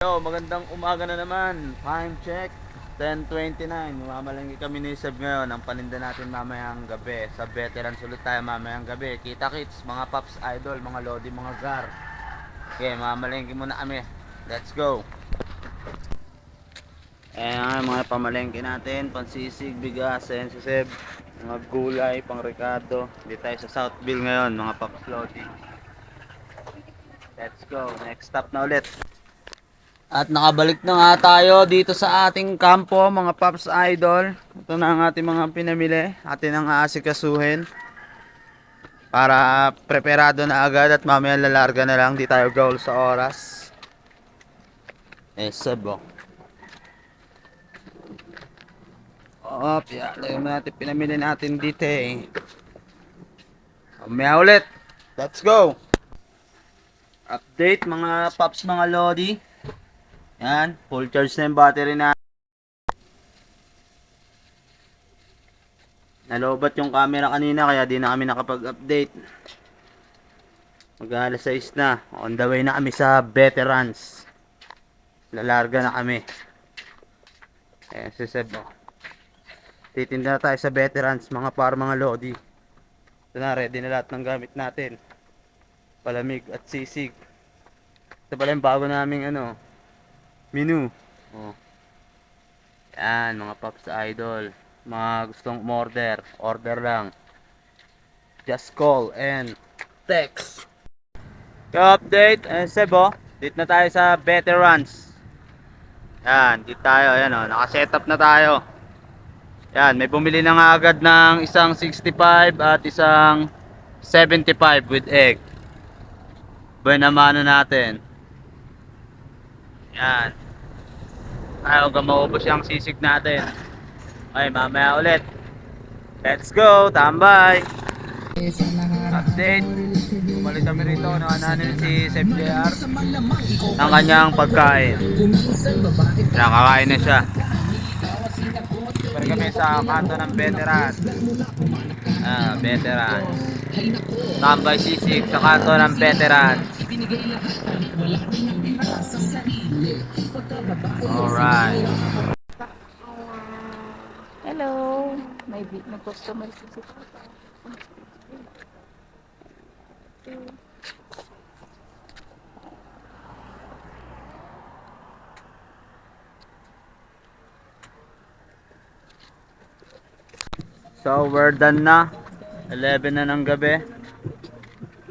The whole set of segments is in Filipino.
Magandang umaga na naman. Time check. 10.29. Mamalanggi kami ni Seb ngayon. Ang paninda natin mamayang gabi. Sa veteran ulit tayo mamayang gabi. Kita kits, mga paps idol, mga lodi, mga gar. Okay, mamalengke muna kami. Let's go. Ayan nga, mga pamalengke natin. Pansisig, bigas, ayan si Seb. Mga gulay, pang Ricardo. Hindi tayo sa Southville ngayon, mga paps lodi. Let's go. Next stop na ulit. At nakabalik na nga tayo dito sa ating kampo, mga Paps Idol. Ito na ang ating mga pinamili. Atin ang aasikasuhin. Para preparado na agad at mamaya lalarga na lang. Di tayo goal sa oras. Eh, sabo. Op, yan. Lagyan natin pinamili natin dito eh. Mamaya ulit. Let's go! Update mga Paps, mga Lodi. Yan, full charge na yung battery na. Nalobat yung camera kanina kaya di na kami nakapag-update. Mag alas 6 na. On the way na kami sa veterans. Lalarga na kami. Eh, si Seb. oh. Titinda na tayo sa veterans, mga par mga lodi. Ito na, ready na lahat ng gamit natin. Palamig at sisig. Ito pala yung bago naming ano, menu. Oh. Yan, mga Pops Idol. Mga gustong order, order lang. Just call and text. update eh, Sebo, dito na tayo sa veterans. Yan, dito tayo, yan o, naka-setup na tayo. Yan, may bumili na nga agad ng isang 65 at isang 75 with egg. Buenamano natin. Yan. Ayaw ka maubos yung sisig natin. Okay, mamaya ulit. Let's go, tambay! Update. Bumalik kami rito, nakananin si Sef JR ng kanyang pagkain. Nakakain na siya. Balik kami sa kanto ng veteran. Ah, veteran. Tambay sisig sa kanto ng veteran. Alright. Hello. May bi- may customer si si So, we're done na. 11 na ng gabi.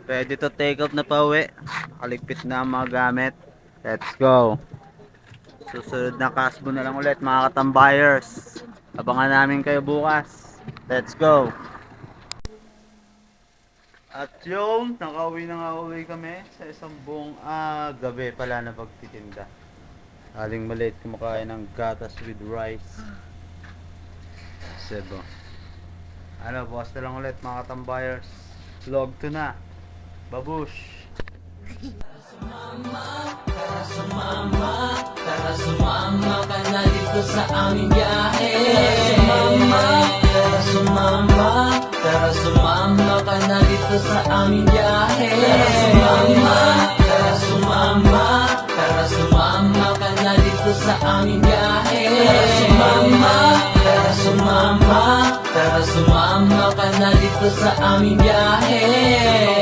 Ready to take out na pauwi. Kaligpit na ang mga gamit. Let's go. Susunod na kasbo na lang ulit mga katambayers. Abangan namin kayo bukas. Let's go. At yung nakauwi na nga uwi kami sa isang buong ah, gabi pala na pagtitinda. Aling maliit kumakain ng gatas with rice. Sebo. Ano, bukas na lang ulit mga katambayers. Vlog 2 na. Babush! Sumama ka na dito sa aming biyahe